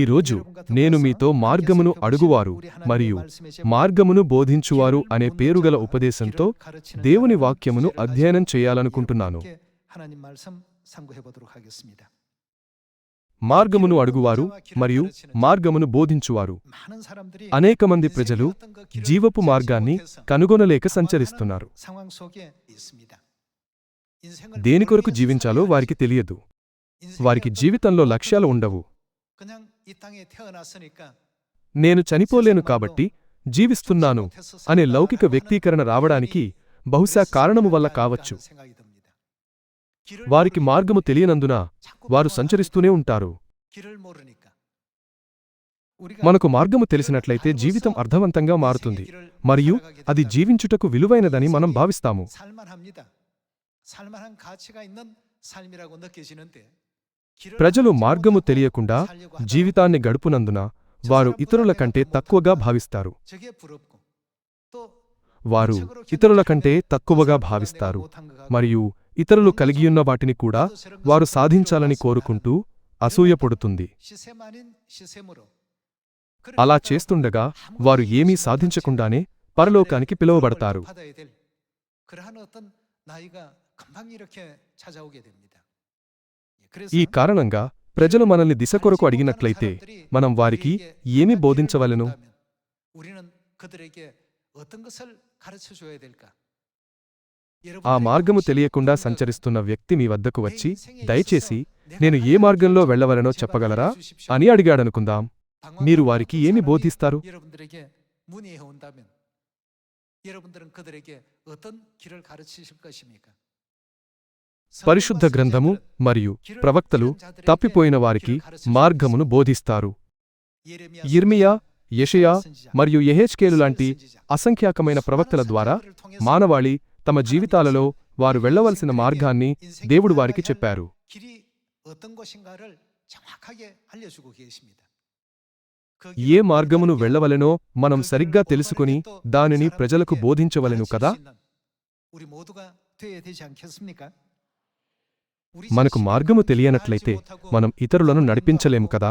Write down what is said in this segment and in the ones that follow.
ఈరోజు నేను మీతో మార్గమును అడుగువారు మరియు మార్గమును బోధించువారు అనే పేరుగల ఉపదేశంతో దేవుని వాక్యమును అధ్యయనం చేయాలనుకుంటున్నాను. మార్గమును అడుగువారు మరియు మార్గమును బోధించువారు. అనేక మంది ప్రజలు జీవపు మార్గాన్ని కనుగొనలేక సంచరిస్తున్నారు. దేని కొరకు జీవించాలో వారికి తెలియదు. వారికి జీవితంలో లక్ష్యాలు ఉండవు. నేను చనిపోలేను కాబట్టి జీవిస్తున్నాను అనే లౌకిక వ్యక్తీకరణ రావడానికి బహుశా కారణము వల్ల కావచ్చు. వారికి మార్గము తెలియనందున వారు సంచరిస్తూనే ఉంటారు. మనకు మార్గము తెలిసినట్లయితే జీవితం అర్థవంతంగా మారుతుంది. మరియు అది జీవించుటకు విలువైనదని మనం భావిస్తాము. ప్రజలు మార్గము తెలియకుండా జీవితాన్ని గడుపునందున వారు ఇతరుల కంటే తక్కువగా భావిస్తారు. వారు ఇతరుల కంటే తక్కువగా భావిస్తారు. మరియు ఇతరులు కలిగియున్న వాటిని కూడా వారు సాధించాలని కోరుకుంటూ అసూయపడుతుంది అలా చేస్తుండగా వారు ఏమీ సాధించకుండానే పరలోకానికి పిలువబడతారు. ఈ కారణంగా ప్రజలు మనల్ని దిశ కొరకు అడిగినట్లయితే మనం వారికి ఏమి బోధించవలను? ఆ మార్గము తెలియకుండా సంచరిస్తున్న వ్యక్తి మీ వద్దకు వచ్చి దయచేసి నేను ఏ మార్గంలో వెళ్ళవలనో చెప్పగలరా? అని అడిగాడనుకుందాం. మీరు వారికి ఏమి బోధిస్తారు? పరిశుద్ధ గ్రంథము మరియు ప్రవక్తలు తప్పిపోయిన వారికి మార్గమును బోధిస్తారు. ఇర్మియా యషయా మరియు యహేచ్కేలు లాంటి అసంఖ్యాకమైన ప్రవక్తల ద్వారా మానవాళి తమ జీవితాలలో వారు వెళ్ళవలసిన మార్గాన్ని దేవుడు వారికి చెప్పారు. ఏ మార్గమును వెళ్ళవలెనో మనం సరిగ్గా తెలుసుకుని దానిని ప్రజలకు బోధించవలెను కదా? మనకు మార్గము తెలియనట్లయితే మనం ఇతరులను నడిపించలేము కదా?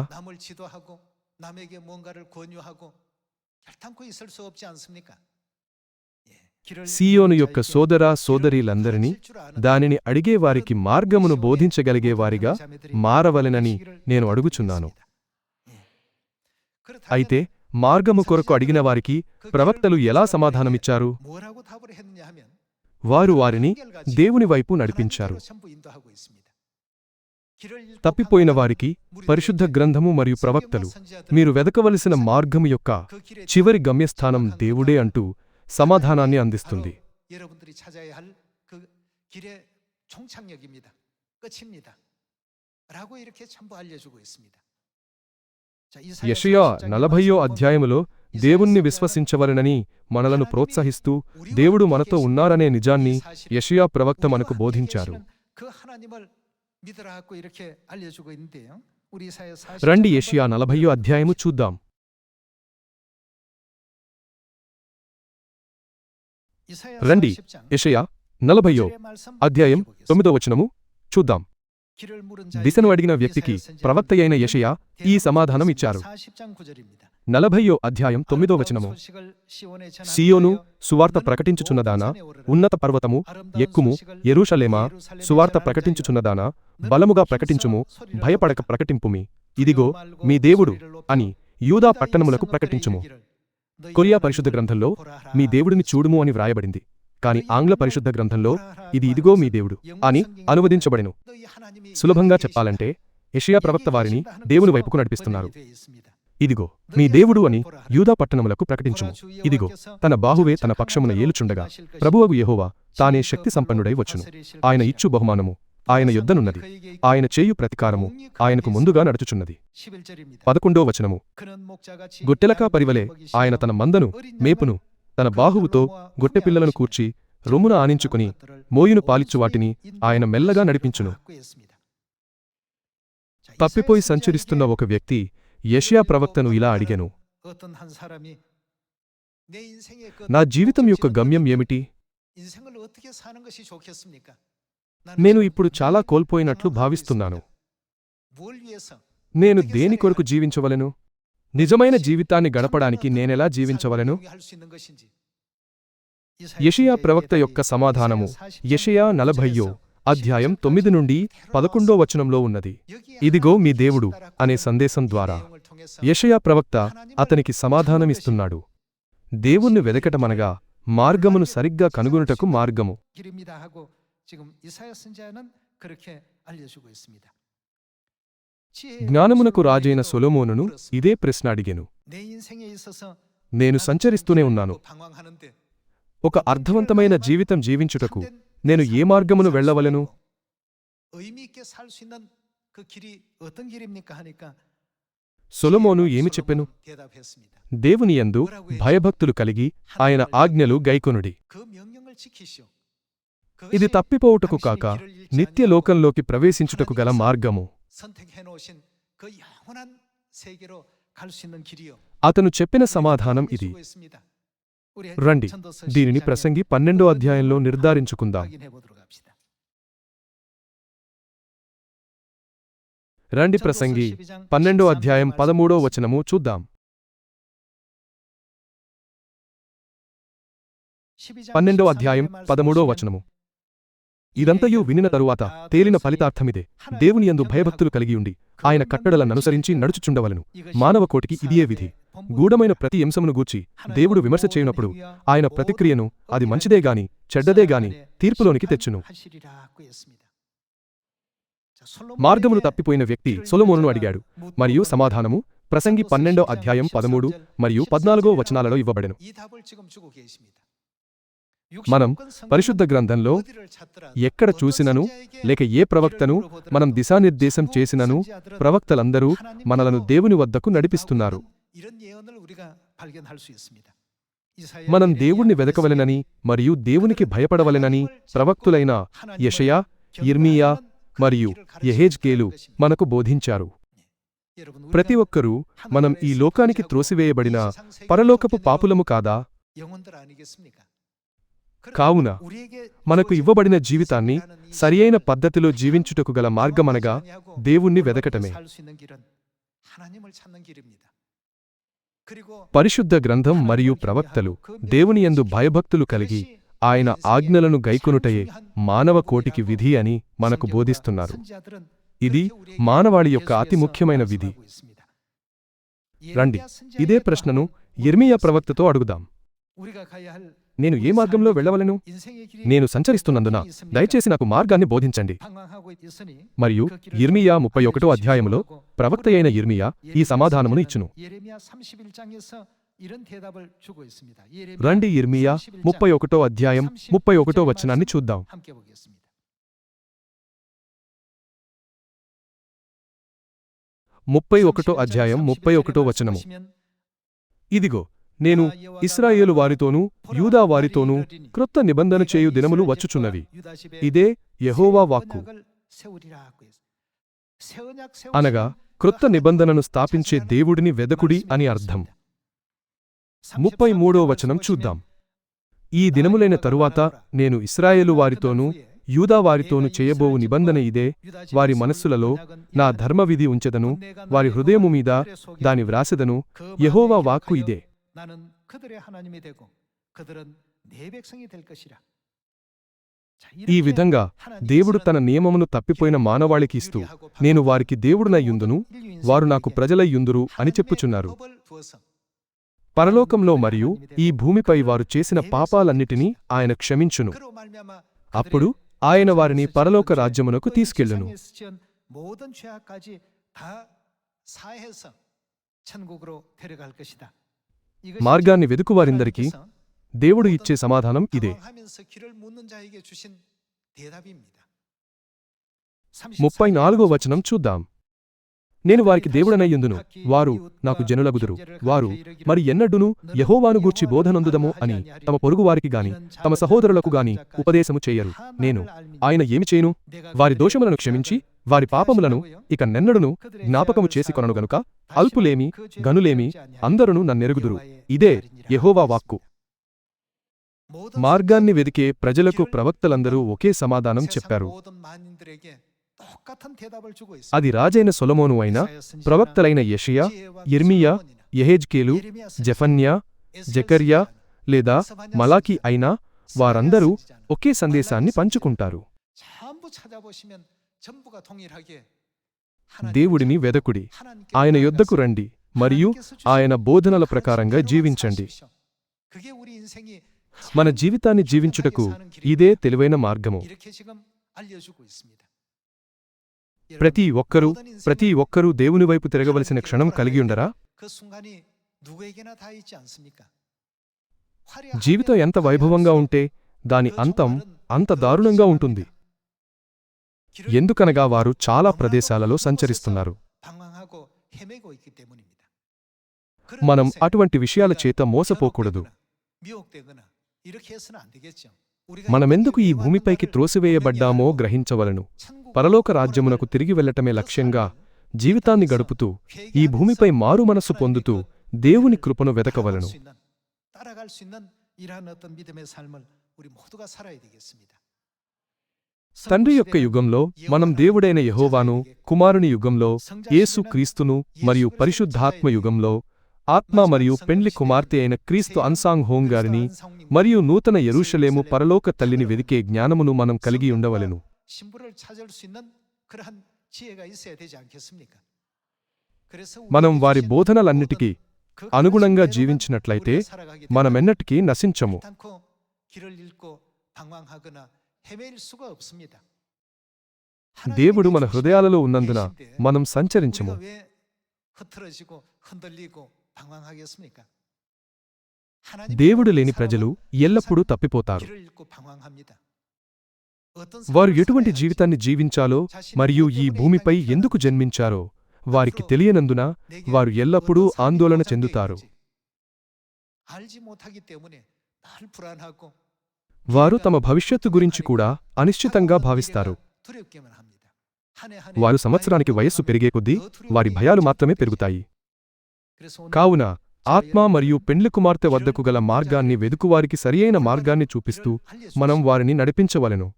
సియోను యొక్క సోదర సోదరీలందరినీ దానిని అడిగేవారికి మార్గమును బోధించగలిగేవారిగా మారవలెనని నేను అడుగుచున్నాను. అయితే మార్గము కొరకు అడిగిన వారికి ప్రవక్తలు ఎలా సమాధానమిచ్చారు? వారు వారిని దేవుని వైపు నడిపించారు. తప్పిపోయిన వారికి పరిశుద్ధ గ్రంథము మరియు ప్రవక్తలు మీరు వెదకవలసిన మార్గము యొక్క చివరి గమ్యస్థానం దేవుడే అంటూ సమాధానాన్ని అందిస్తుంది. యషయా నలభయో అధ్యాయములో దేవుణ్ణి విశ్వసించవలనని మనలను ప్రోత్సహిస్తూ దేవుడు మనతో ఉన్నారనే నిజాన్ని యషయా ప్రవక్త మనకు బోధించారు రండి యషియా నలభయో అధ్యాయము చూద్దాం రండి యషయా నలభయో అధ్యాయం తొమ్మిదో వచనము చూద్దాం దిశను అడిగిన వ్యక్తికి ప్రవక్తయైన యషయా ఈ సమాధానం ఇచ్చారు. నలభయో అధ్యాయం తొమ్మిదో వచనము. సియోను సువార్త ప్రకటించుచున్నదానా? ఉన్నత పర్వతము ఎక్కుము ఎరూషలేమా? సువార్త ప్రకటించుచున్నదానా? బలముగా ప్రకటించుము భయపడక ప్రకటింపుమి. ఇదిగో మీ దేవుడు అని యూదా పట్టణములకు ప్రకటించుము. కొరియా పరిశుద్ధ గ్రంథంలో మీ దేవుడిని చూడుము అని వ్రాయబడింది. కాని ఆంగ్ల పరిశుద్ధ గ్రంథంలో ఇది ఇదిగో మీ దేవుడు అని అనువదించబడెను. సులభంగా చెప్పాలంటే యషియా ప్రవక్త వారిని దేవుని వైపుకు నడిపిస్తున్నారు. ఇదిగో మీ దేవుడు అని యూదా పట్టణములకు ప్రకటించుము. ఇదిగో తన బాహువే తన పక్షమున ఏలుచుండగా ప్రభువగు యహోవా తానే శక్తి సంపన్నుడై వచ్చును. ఆయన ఇచ్చు బహుమానము ఆయన యుద్ధనున్నది ఆయన చేయు ప్రతికారము ఆయనకు ముందుగా నడుచుచున్నది. పదకొండో వచనము. గొట్టెలకా పరివలే ఆయన తన మందను మేపును తన బాహువుతో గొట్టెపిల్లలను కూర్చి రొమ్మున ఆనించుకుని మోయును పాలిచ్చు వాటిని ఆయన మెల్లగా నడిపించును. తప్పిపోయి సంచరిస్తున్న ఒక వ్యక్తి యషియా ప్రవక్తను ఇలా అడిగెను. నా జీవితం యొక్క గమ్యం ఏమిటి? నేను ఇప్పుడు చాలా కోల్పోయినట్లు భావిస్తున్నాను. నేను దేని కొరకు జీవించవలెను? నిజమైన జీవితాన్ని గడపడానికి నేనెలా జీవించవలను? యషియా ప్రవక్త యొక్క సమాధానము యెషయా నలభయ్యో అధ్యాయం తొమ్మిది నుండి పదకొండో వచనంలో ఉన్నది. ఇదిగో మీ దేవుడు అనే సందేశం ద్వారా యషయా ప్రవక్త అతనికి సమాధానమిస్తున్నాడు దేవుణ్ణి వెదకటమనగా మార్గమును సరిగ్గా కనుగొనుటకు మార్గము. జ్ఞానమునకు రాజైన సొలోమోనును ఇదే ప్రశ్న అడిగాను. నేను సంచరిస్తూనే ఉన్నాను. ఒక అర్థవంతమైన జీవితం జీవించుటకు నేను ఏ మార్గమును వెళ్ళవలను సొలమోను ఏమి చెప్పెను? దేవునియందు భయభక్తులు కలిగి ఆయన ఆజ్ఞలు గైకొనుడి. ఇది తప్పిపోవుటకు కాక నిత్యలోకంలోకి ప్రవేశించుటకు గల మార్గము. 선택해 놓으신 그 영원한 세계로 갈 수 있는 길이요. అతను చెప్పిన సమాధానం ఇది రండి దీనిని ప్రసంగి పన్నెండో అధ్యాయంలో నిర్ధారించుకుందాం రండి ప్రసంగి పన్నెండో అధ్యాయం పదమూడో వచనము చూద్దాం పన్నెండో అధ్యాయం పదమూడో వచనము ఇదంతయూ వినిన తరువాత తేలిన ఫలితార్థమిదే. దేవుని యందు భయభక్తులు కలిగియుండి ఆయన కట్టడలననుసరించి నడుచుచుండవలను. మానవ కోటికి ఇదియే విధి. గూఢమైన ప్రతి అంశమును గూర్చి దేవుడు విమర్శ చేయనప్పుడు ఆయన ప్రతిక్రియను అది మంచిదే గాని చెడ్డదే గాని తీర్పులోనికి తెచ్చును. మార్గమును తప్పిపోయిన వ్యక్తి సొలొమోనును అడిగాడు. మరియు సమాధానము? ప్రసంగి పన్నెండో అధ్యాయం పదమూడు మరియు పద్నాలుగో వచనాలలో ఇవ్వబడెను. మనం పరిశుద్ధ గ్రంథంలో ఎక్కడ చూసినను లేక ఏ ప్రవక్తను మనం దిశానిర్దేశం చేసినను ప్రవక్తలందరూ మనలను దేవుని వద్దకు నడిపిస్తున్నారు. మనం దేవుణ్ణి వెదకవలెనని మరియు దేవునికి భయపడవలెనని ప్రవక్తులైన యషయా ఇర్మియా మరియు యహేజ్కేలు మనకు బోధించారు. ప్రతి ఒక్కరూ మనం ఈ లోకానికి త్రోసివేయబడిన పరలోకపు పాపులము కాదా? కావున మనకు ఇవ్వబడిన జీవితాన్ని సరియైన పద్ధతిలో జీవించుటకు గల మార్గమనగా దేవుణ్ణి వెదకటమే. పరిశుద్ధ గ్రంథం మరియు ప్రవక్తలు దేవుని యందు భయభక్తులు కలిగి ఆయన ఆజ్ఞలను గైకొనుటయే మానవ కోటికి విధి అని మనకు బోధిస్తున్నారు. ఇది మానవాళి యొక్క అతి ముఖ్యమైన విధి. రండి. ఇదే ప్రశ్నను ఇర్మియా ప్రవక్తతో అడుగుదాం. నేను ఏ మార్గంలో వెళ్ళవలను? నేను సంచరిస్తున్నందున దయచేసి నాకు మార్గాన్ని బోధించండి. మరియు ఇర్మియా ముప్పై ఒకటో అధ్యాయములో ప్రవక్త అయిన ఇర్మియా ఈ సమాధానమును ఇచ్చును. రండి ఇర్మియా ముప్పై ఒకటో అధ్యాయం ముప్పై ఒకటో వచనాన్ని చూద్దాం. ముప్పై ఒకటో అధ్యాయం ముప్పై ఒకటో వచనము. ఇదిగో నేను ఇస్రాయేలు వారితోనూ యూదా వారితోనూ క్రొత్త నిబంధన చేయు దినములు వచ్చుచున్నవి. ఇదే యెహోవా వాక్కు. అనగా క్రొత్త నిబంధనను స్థాపించే దేవుడిని వెదకుడి అని అర్థం. ముప్పై మూడో వచనం చూద్దాం. ఈ దినములైన తరువాత నేను ఇస్రాయేలు వారితోనూ యూదా వారితోనూ చేయబోవు నిబంధన ఇదే వారి మనస్సులలో నా ధర్మవిధి ఉంచెదను వారి హృదయము మీద దాని వ్రాసెదను యహోవా వాక్కు ఇదే. 나는 그들의 하나님이 되고 그들은 내 백성이 될 것이라. 자, ఈ 이렇게 విధంగా దేవుడు తన నియమమును తప్పిపోయిన మానవాళికి ఇస్తూ నేను వారికి దేవుడునయ్యుందును వారు నాకు ప్రజలయ్యుందురు అని చెప్పుచున్నారు పరలోకంలో మరియు ఈ భూమిపై వారు చేసిన పాపాలన్నిటినీ ఆయన క్షమించును అప్పుడు ఆయన వారిని పరలోక రాజ్యమునకు తీసుకెళ్ళును 모든 죄악까지 다 사해서 천국으로 데려갈 것이다. మార్గాన్ని వెతుకువారిందరికీ దేవుడు ఇచ్చే సమాధానం ఇదే. ముప్పై నాలుగో వచనం చూద్దాం. నేను వారికి దేవుడనయ్యుందును. వారు నాకు జనులగుదురు. వారు మరి ఎన్నడును యహోవాను గూర్చి బోధనందుదము అని తమ పొరుగువారికి గాని తమ సహోదరులకు గాని ఉపదేశము చేయరు. నేను ఆయన ఏమి చేయను? వారి దోషములను క్షమించి వారి పాపములను ఇక నెన్నడును జ్ఞాపకము చేసి కొనను గనుక అల్పులేమి గనులేమి అందరును నన్నెరుగుదురు. ఇదే యెహోవా వాక్కు. మార్గాన్ని వెదికే ప్రజలకు ప్రవక్తలందరూ ఒకే సమాధానం చెప్పారు. అది రాజైన సొలమోను అయిన ప్రవక్తలైన యషియా ఇర్మియా యహేజ్కేలు జఫన్యా జకర్యా లేదా మలాకి అయినా వారందరూ ఒకే సందేశాన్ని పంచుకుంటారు దేవుడిని వెదకుడి ఆయన యుద్ధకు రండి మరియు ఆయన బోధనల ప్రకారంగా జీవించండి మన జీవితాన్ని జీవించుటకు ఇదే తెలివైన మార్గము ప్రతి ఒక్కరూ ప్రతి ఒక్కరూ దేవుని వైపు తిరగవలసిన క్షణం కలిగి ఉండరా? జీవితం ఎంత వైభవంగా ఉంటే దాని అంతం అంత దారుణంగా ఉంటుంది. ఎందుకనగా వారు చాలా ప్రదేశాలలో సంచరిస్తున్నారు. మనం అటువంటి విషయాల చేత మోసపోకూడదు. మనమెందుకు ఈ భూమిపైకి త్రోసివేయబడ్డామో గ్రహించవలను. పరలోక రాజ్యమునకు తిరిగి వెళ్ళటమే లక్ష్యంగా జీవితాన్ని గడుపుతూ ఈ భూమిపై మారు మనసు పొందుతూ దేవుని కృపను వెతకవలను తండ్రి యొక్క యుగంలో మనం దేవుడైన యహోవాను కుమారుని యుగంలో యేసు క్రీస్తును మరియు పరిశుద్ధాత్మ యుగంలో ఆత్మ మరియు పెండ్లి కుమార్తె అయిన క్రీస్తు అన్సాంగ్ హోం గారిని మరియు నూతన ఎరుషలేము పరలోక తల్లిని వెదికే జ్ఞానమును మనం కలిగి ఉండవలెను. మనం వారి బోధనలన్నిటికీ అనుగుణంగా జీవించినట్లయితే మనమెన్నటికీ నశించము. దేవుడు మన హృదయాలలో ఉన్నందున మనం సంచరించము. దేవుడు లేని ప్రజలు ఎల్లప్పుడూ తప్పిపోతారు. వారు ఎటువంటి జీవితాన్ని జీవించాలో మరియు ఈ భూమిపై ఎందుకు జన్మించారో వారికి తెలియనందున వారు ఎల్లప్పుడూ ఆందోళన చెందుతారు. వారు తమ భవిష్యత్తు గురించి కూడా అనిశ్చితంగా భావిస్తారు. వారు సంవత్సరానికి వయస్సు పెరిగే కొద్దీ వారి భయాలు మాత్రమే పెరుగుతాయి. కావున ఆత్మ మరియు పెండ్లి కుమార్తె వద్దకు గల మార్గాన్ని వెదుకువారికి సరియైన మార్గాన్ని చూపిస్తూ మనం వారిని నడిపించవలను.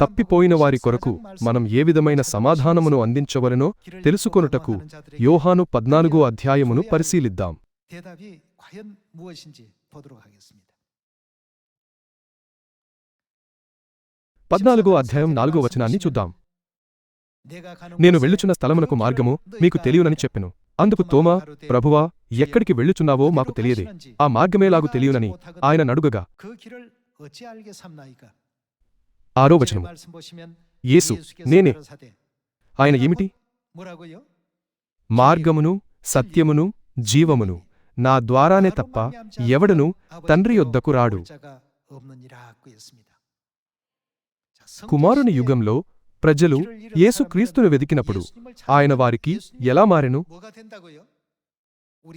తప్పిపోయిన వారి కొరకు మనం ఏ విధమైన సమాధానమును అందించవలనో తెలుసుకొనుటకు యోహాను పద్నాలుగో అధ్యాయమును పరిశీలిద్దాం. పద్నాలుగో అధ్యాయం నాలుగో వచనాన్ని చూద్దాం. నేను వెళ్ళుచున్న స్థలమునకు మార్గము మీకు తెలియనని చెప్పెను. అందుకు తోమా ప్రభువా ఎక్కడికి వెళ్ళుచున్నావో మాకు తెలియదే. ఆ మార్గమేలాగు తెలియనని ఆయన నడుగగా. ఆరో యేసు నేనే. ఆయన ఏమిటి? మార్గమును సత్యమును జీవమును. నా ద్వారానే తప్ప ఎవడను తండ్రి యొద్దకు రాడు. కుమారుని యుగంలో ప్రజలు యేసుక్రీస్తును వెదికినప్పుడు ఆయన వారికి ఎలా మారెను?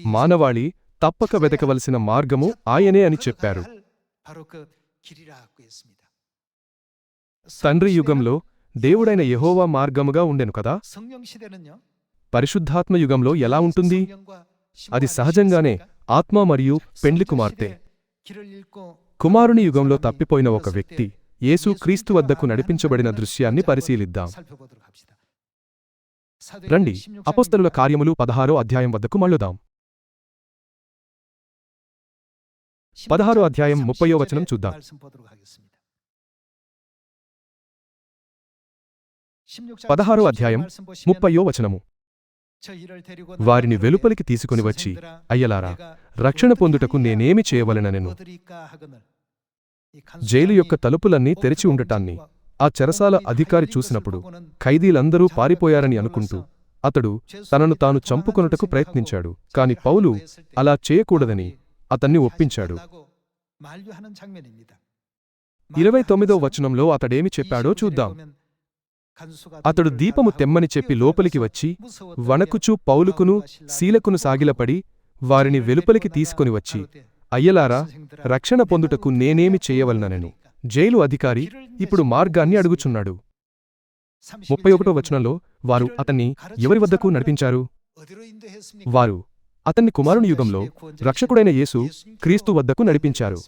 మానవాళి తప్పక వెతకవలసిన మార్గము ఆయనే అని చెప్పారు. తండ్రి యుగంలో దేవుడైన యహోవా మార్గముగా ఉండెను కదా? పరిశుద్ధాత్మ యుగంలో ఎలా ఉంటుంది? అది సహజంగానే ఆత్మ మరియు పెండ్లి కుమార్తె. కుమారుని యుగంలో తప్పిపోయిన ఒక వ్యక్తి యేసు క్రీస్తు వద్దకు నడిపించబడిన దృశ్యాన్ని పరిశీలిద్దాం. రండి అపోస్తలుల కార్యములు పదహారో అధ్యాయం వద్దకు మళ్ళుదాం. పదహారో అధ్యాయం ముప్పయో వచనం చూద్దాం. పదహారో అధ్యాయం ముప్పయో వచనము. వారిని వెలుపలికి తీసుకుని వచ్చి అయ్యలారా రక్షణ పొందుటకు నేనేమి చేయవలననెను? జైలు యొక్క తలుపులన్నీ తెరిచి ఉండటాన్ని ఆ చెరసాల అధికారి చూసినప్పుడు ఖైదీలందరూ పారిపోయారని అనుకుంటూ అతడు తనను తాను చంపుకొనుటకు ప్రయత్నించాడు. కాని పౌలు అలా చేయకూడదని అతన్ని ఒప్పించాడు. ఇరవై తొమ్మిదో వచనంలో అతడేమి చెప్పాడో చూద్దాం. అతడు దీపము తెమ్మని చెప్పి లోపలికి వచ్చి వణకుచూ పౌలుకును శీలకును సాగిలపడి వారిని వెలుపలికి తీసుకుని వచ్చి అయ్యలారా రక్షణ పొందుటకు నేనేమి చేయవలనని జైలు అధికారి ఇప్పుడు మార్గాన్ని అడుగుచున్నాడు. ముప్పై ఒకటో వచనంలో వారు అతన్ని ఎవరి వద్దకు నడిపించారు? వారు అతన్ని కుమారుని యుగంలో రక్షకుడైన యేసు క్రీస్తు వద్దకు నడిపించారు.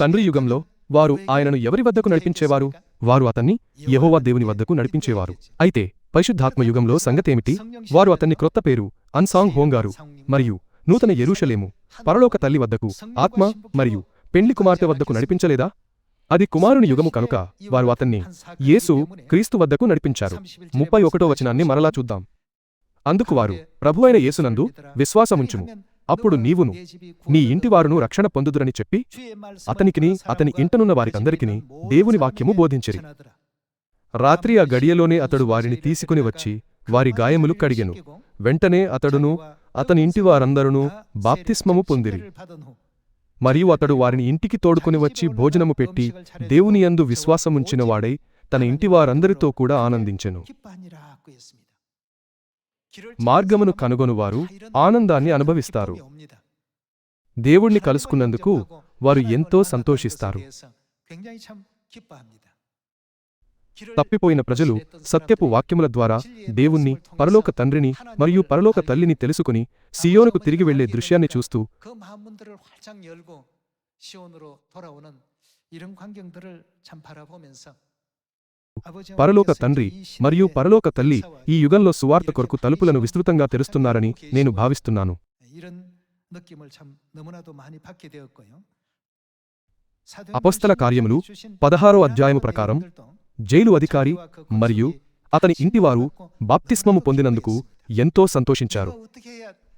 తండ్రి యుగంలో వారు ఆయనను ఎవరి వద్దకు నడిపించేవారు? వారు అతన్ని యహోవా దేవుని వద్దకు నడిపించేవారు. అయితే పరిశుద్ధాత్మ యుగంలో సంగతేమిటి వారు అతన్ని క్రొత్త పేరు అన్సాంగ్ హోంగారు మరియు నూతన యెరూషలేము పరలోక తల్లి వద్దకు ఆత్మ మరియు పెండ్లి కుమార్తె వద్దకు నడిపించలేదా? అది కుమారుని యుగము కనుక వారు అతన్ని యేసు క్రీస్తు వద్దకు నడిపించారు. ముప్పై ఒకటో వచనాన్ని మరలా చూద్దాం. అందుకు వారు ప్రభువైన యేసునందు విశ్వాసముంచుము. అప్పుడు నీవును నీ ఇంటివారును రక్షణ పొందుదురని చెప్పి అతనికిని అతని ఇంటనున్న వారికందరికిని దేవుని వాక్యము బోధించిరి. రాత్రి ఆ గడియలోనే అతడు వారిని తీసుకుని వచ్చి వారి గాయములు కడిగెను. వెంటనే అతడును అతని ఇంటి వారందరును బాప్తిస్మము పొందిరి. మరియు అతడు వారిని ఇంటికి తోడుకొని వచ్చి భోజనము పెట్టి దేవుని యందు విశ్వాసముంచినవాడై తన ఇంటి వారందరితో కూడా ఆనందించెను. మార్గమును కనుగొనువారు ఆనందాన్ని అనుభవిస్తారు. దేవుణ్ణి కలుసుకున్నందుకు వారు ఎంతో సంతోషిస్తారు. తప్పిపోయిన ప్రజలు సత్యపు వాక్యముల ద్వారా దేవుణ్ణి పరలోక తండ్రిని మరియు పరలోక తల్లిని తెలుసుకుని సియోనుకు తిరిగి వెళ్ళే దృశ్యాన్ని చూస్తూ పరలోక తండ్రి మరియు పరలోక తల్లి ఈ యుగంలో సువార్త కొరకు తలుపులను విస్తృతంగా తెరుస్తున్నారని నేను భావిస్తున్నాను. అపస్తల కార్యములు పదహారో అధ్యాయము ప్రకారం జైలు అధికారి మరియు అతని ఇంటివారు బాప్తిస్మము పొందినందుకు ఎంతో సంతోషించారు.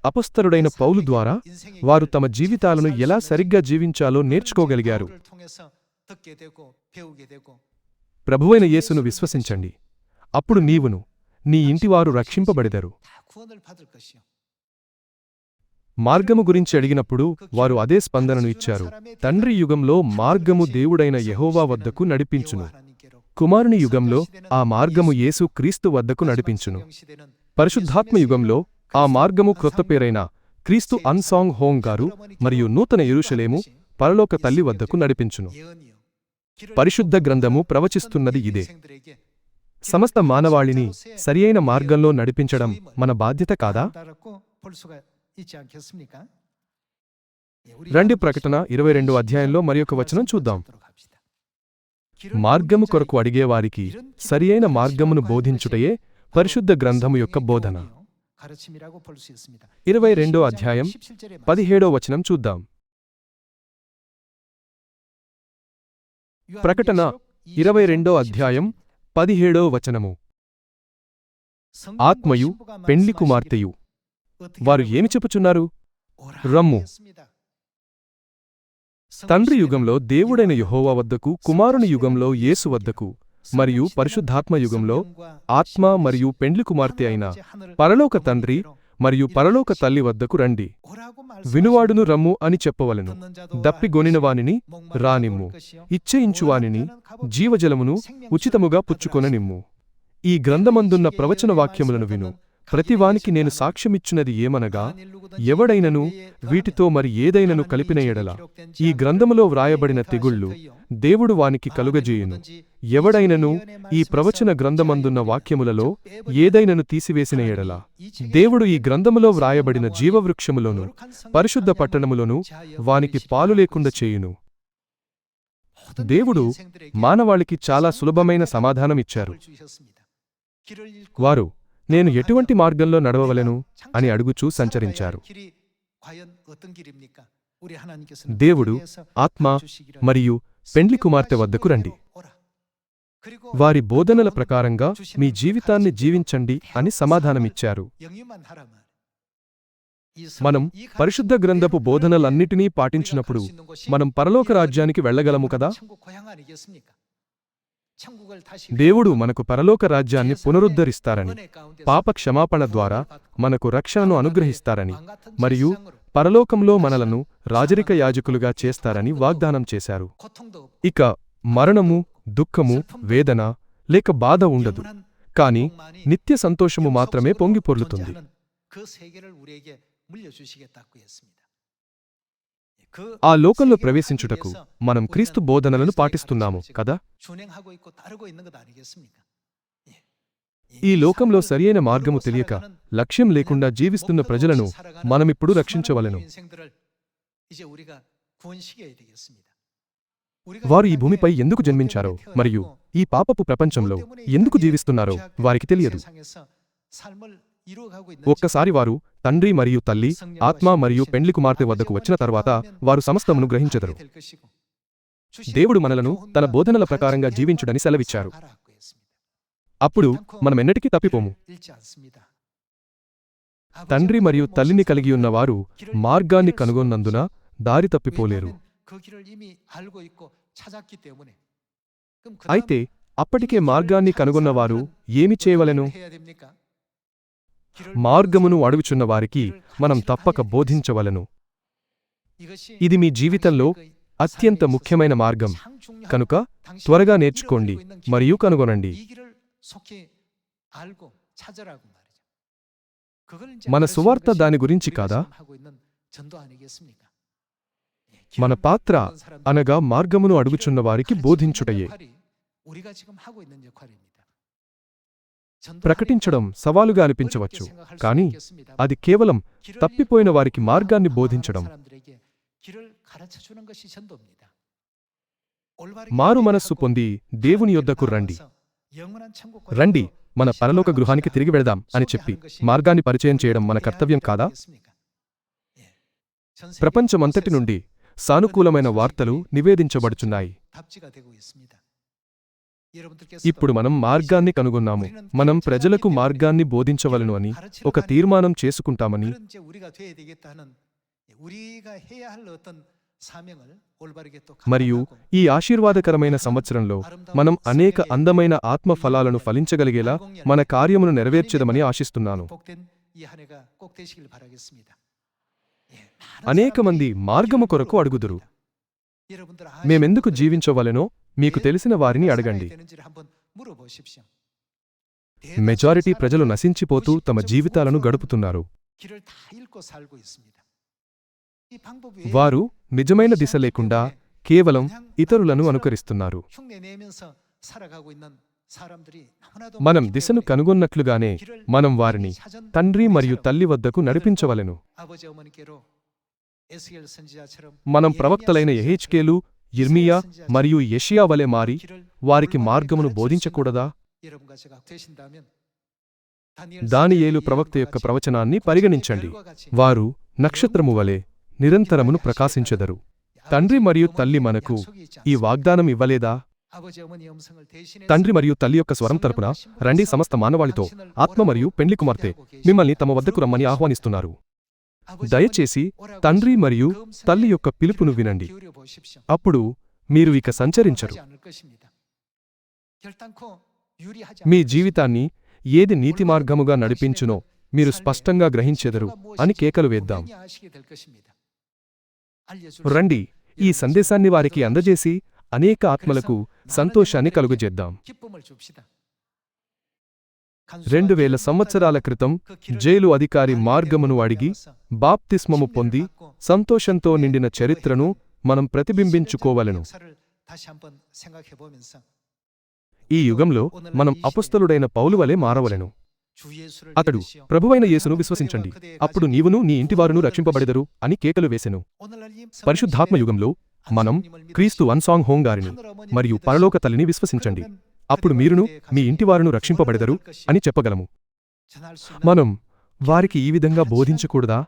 అపస్తరుడైన పౌలు ద్వారా వారు తమ జీవితాలను ఎలా సరిగ్గా జీవించాలో నేర్చుకోగలిగారు. ప్రభువైన యేసును విశ్వసించండి. అప్పుడు నీవును నీ ఇంటివారు రక్షింపబడెదరు. మార్గము గురించి అడిగినప్పుడు వారు అదే స్పందనను ఇచ్చారు. తండ్రి యుగంలో మార్గము దేవుడైన యహోవా వద్దకు నడిపించును. కుమారుని యుగంలో ఆ మార్గము యేసు క్రీస్తు వద్దకు నడిపించును. పరిశుద్ధాత్మ యుగంలో ఆ మార్గము క్రొత్త పేరైన క్రీస్తు అన్సాంగ్ హోంగ్ గారు మరియు నూతన ఎరుషలేము పరలోక తల్లి వద్దకు నడిపించును. పరిశుద్ధ గ్రంథము ప్రవచిస్తున్నది ఇదే. సమస్త మానవాళిని సరియైన మార్గంలో నడిపించడం మన బాధ్యత కాదా? రండి ప్రకటన ఇరవై రెండు అధ్యాయంలో మరి వచనం చూద్దాం. మార్గము కొరకు అడిగేవారికి సరియైన మార్గమును బోధించుటయే పరిశుద్ధ గ్రంథము యొక్క బోధన. ఇరవై రెండో అధ్యాయం పదిహేడో వచనం చూద్దాం. ప్రకటన ఇరవై రెండో అధ్యాయం పదిహేడో వచనము. ఆత్మయు పెండ్లి కుమార్తెయు వారు ఏమి చెప్పుచున్నారు? రమ్ము. తండ్రి యుగంలో దేవుడైన యెహోవా వద్దకు కుమారుని యుగంలో యేసు వద్దకు మరియు పరిశుద్ధాత్మ యుగంలో ఆత్మ మరియు పెండ్లి కుమార్తె అయిన పరలోక తండ్రి మరియు పరలోక తల్లి వద్దకు రండి. వినువాడును రమ్ము అని చెప్పవలెను. దప్పిగొనినవానిని రానిమ్ము. ఇచ్చయించువానిని జీవజలమును ఉచితముగా పుచ్చుకొననిమ్ము. ఈ గ్రంథమందున్న ప్రవచన వాక్యములను విను. ప్రతివానికి నేను సాక్ష్యమిచ్చినది ఏమనగా ఎవడైనను వీటితో మరి ఏదైనను కలిపిన ఎడల. ఈ గ్రంథములో వ్రాయబడిన తెగుళ్ళు దేవుడు వానికి కలుగజేయును. ఎవడైనను ఈ ప్రవచన గ్రంథమందున్న వాక్యములలో ఏదైనను తీసివేసిన ఎడల. దేవుడు ఈ గ్రంథములో వ్రాయబడిన జీవవృక్షములోను పరిశుద్ధ పట్టణములోను వానికి పాలు లేకుండా చేయును. దేవుడు మానవాళికి చాలా సులభమైన సమాధానమిచ్చారు. వారు నేను ఎటువంటి మార్గంలో నడవవలెను అని అడుగుచూ సంచరించారు. దేవుడు ఆత్మ మరియు పెండ్లి కుమార్తె వద్దకు రండి. వారి బోధనల ప్రకారంగా మీ జీవితాన్ని జీవించండి అని సమాధానమిచ్చారు. మనం పరిశుద్ధ గ్రంథపు బోధనలన్నిటినీ పాటించినప్పుడు మనం పరలోక రాజ్యానికి వెళ్ళగలము కదా? దేవుడు మనకు పరలోక రాజ్యాన్ని పునరుద్ధరిస్తారని పాప క్షమాపణ ద్వారా మనకు రక్షణను అనుగ్రహిస్తారని మరియు పరలోకంలో మనలను రాజరిక యాజకులుగా చేస్తారని వాగ్దానం చేశారు. ఇక మరణము దుఃఖము వేదన లేక బాధ ఉండదు. కాని నిత్య సంతోషము మాత్రమే పొంగిపొర్లుతుంది ఆ లోకంలో ప్రవేశించుటకు మనం క్రీస్తు బోధనలను పాటిస్తున్నాము కదా? ఈ లోకంలో సరియైన మార్గము తెలియక లక్ష్యం లేకుండా జీవిస్తున్న ప్రజలను మనమిప్పుడు రక్షించవలెను. వారు ఈ భూమిపై ఎందుకు జన్మించారో మరియు ఈ పాపపు ప్రపంచంలో ఎందుకు జీవిస్తున్నారో వారికి తెలియదు. ఒక్కసారి వారు తండ్రి మరియు తల్లి ఆత్మ మరియు పెండ్లి కుమార్తె వద్దకు వచ్చిన తర్వాత వారు సమస్తమును గ్రహించెదరు. దేవుడు మనలను తన బోధనల ప్రకారంగా జీవించుడని సెలవిచ్చారు. అప్పుడు మనమెన్నటికీ తప్పిపోము. తండ్రి మరియు తల్లిని కలిగి ఉన్న వారు మార్గాన్ని కనుగొన్నందున దారి తప్పిపోలేరు. అయితే అప్పటికే మార్గాన్ని కనుగొన్నవారు ఏమి చేయవలెను? మార్గమును అడుగుచున్న వారికి మనం తప్పక బోధించవలెను. ఇది మీ జీవితంలో అత్యంత ముఖ్యమైన మార్గం. కనుక త్వరగా నేర్చుకోండి మరియు కనుగొనండి. మన సువార్త దాని గురించి కాదా? మన పాత్ర అనగా మార్గమును అడుగుచున్న వారికి బోధించుటయే. ప్రకటించడం సవాలుగా అనిపించవచ్చు. కానీ అది కేవలం తప్పిపోయిన వారికి మార్గాన్ని బోధించడం. మారు మనస్సు పొంది దేవుని యొద్దకు రండి. రండి మన పరలోక గృహానికి తిరిగి వెళదాం అని చెప్పి మార్గాన్ని పరిచయం చేయడం మన కర్తవ్యం కాదా? ప్రపంచమంతటి నుండి సానుకూలమైన వార్తలు నివేదించబడుచున్నాయి. ఇప్పుడు మనం మార్గాన్ని కనుగొన్నాము. మనం ప్రజలకు మార్గాన్ని బోధించవలను అని ఒక తీర్మానం చేసుకుంటామని. మరియు ఈ ఆశీర్వాదకరమైన సంవత్సరంలో మనం అనేక అందమైన ఆత్మ ఫలాలను ఫలించగలిగేలా మన కార్యమును నెరవేర్చదమని ఆశిస్తున్నాను. అనేక మంది మార్గము కొరకు అడుగుదురు. మేమెందుకు జీవించవలెనో మీకు తెలిసిన వారిని అడగండి. మెజారిటీ ప్రజలు నశించిపోతూ తమ జీవితాలను గడుపుతున్నారు. వారు నిజమైన దిశ లేకుండా కేవలం ఇతరులను అనుకరిస్తున్నారు. మనం దిశను కనుగొన్నట్లుగానే మనం వారిని తండ్రి మరియు తల్లి వద్దకు నడిపించవలెను. మనం ప్రవక్తలైన ఎహెచ్కేలు ఇర్మియా మరియు యషియా వలె మారి వారికి మార్గమును బోధించకూడదా? దానియేలు ప్రవక్త యొక్క ప్రవచనాన్ని పరిగణించండి. వారు నక్షత్రము వలె నిరంతరమును ప్రకాశించెదరు. తండ్రి మరియు తల్లి మనకు ఈ వాగ్దానం ఇవ్వలేదా? తండ్రి మరియు తల్లి యొక్క స్వరం తరపున రండి సమస్త మానవాళితో ఆత్మ మరియు పెండ్లి కుమార్తె మిమ్మల్ని తమ వద్దకు రమ్మని ఆహ్వానిస్తున్నారు. దయచేసి తండ్రి మరియు తల్లి యొక్క పిలుపును వినండి. అప్పుడు మీరు ఇక సంచరించరు. మీ జీవితాన్ని ఏది నీతి మార్గముగా నడిపించునో మీరు స్పష్టంగా గ్రహించెదరు అని కేకలు వేద్దాం. రండి ఈ సందేశాన్ని వారికి అందజేసి అనేక ఆత్మలకు సంతోషాన్ని కలుగజేద్దాం. రెండు వేల సంవత్సరాల క్రితం జైలు అధికారి మార్గమును అడిగి బాప్తిస్మము పొంది సంతోషంతో నిండిన చరిత్రను మనం ప్రతిబింబించుకోవలెను. ఈ యుగంలో మనం అపుస్తలుడైన పౌలు వలె మారవలెను. అతడు ప్రభువైన యేసును విశ్వసించండి. అప్పుడు నీవును నీ ఇంటివారును రక్షింపబడెదరు అని కేకలు వేసెను. పరిశుద్ధాత్మ యుగంలో మనం క్రీస్తు అన్సాంగ్ హోం గారిని మరియు పరలోక తల్లిని విశ్వసించండి. అప్పుడు మీరును మీ ఇంటివారును రక్షింపబడెదరు అని చెప్పగలము. మనం వారికి ఈ విధంగా బోధించకూడదా?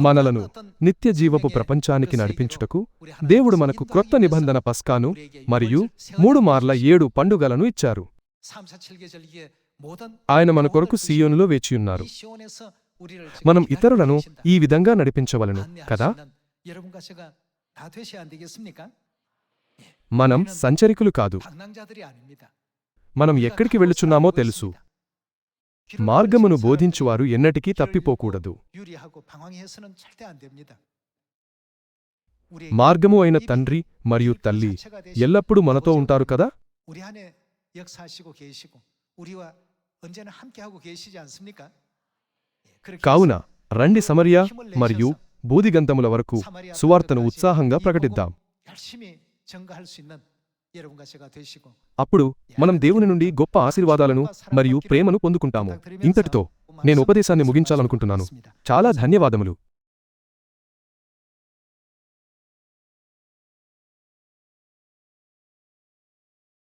మనలను నిత్య జీవపు ప్రపంచానికి నడిపించుటకు దేవుడు మనకు క్రొత్త నిబంధన పస్కాను మరియు మూడు మార్ల ఏడు పండుగలను ఇచ్చారు. ఆయన మన కొరకు సీయోనులో వేచియున్నారు మనం ఇతరులను ఈ విధంగా నడిపించవలను కదా? మనం సంచరికులు కాదు. మనం ఎక్కడికి వెళ్ళుచున్నామో తెలుసు. మార్గమును బోధించువారు ఎన్నటికీ తప్పిపోకూడదు. మార్గము అయిన తండ్రి మరియు తల్లి ఎల్లప్పుడూ మనతో ఉంటారు కదా? కావున రండి సమరియా మరియు బూదిగంతముల వరకు సువార్తను ఉత్సాహంగా ప్రకటిద్దాం. అప్పుడు మనం దేవుని నుండి గొప్ప ఆశీర్వాదాలను మరియు ప్రేమను పొందుకుంటాము. ఇంతటితో నేను ఉపదేశాన్ని ముగించాలనుకుంటున్నాను. చాలా ధన్యవాదములు.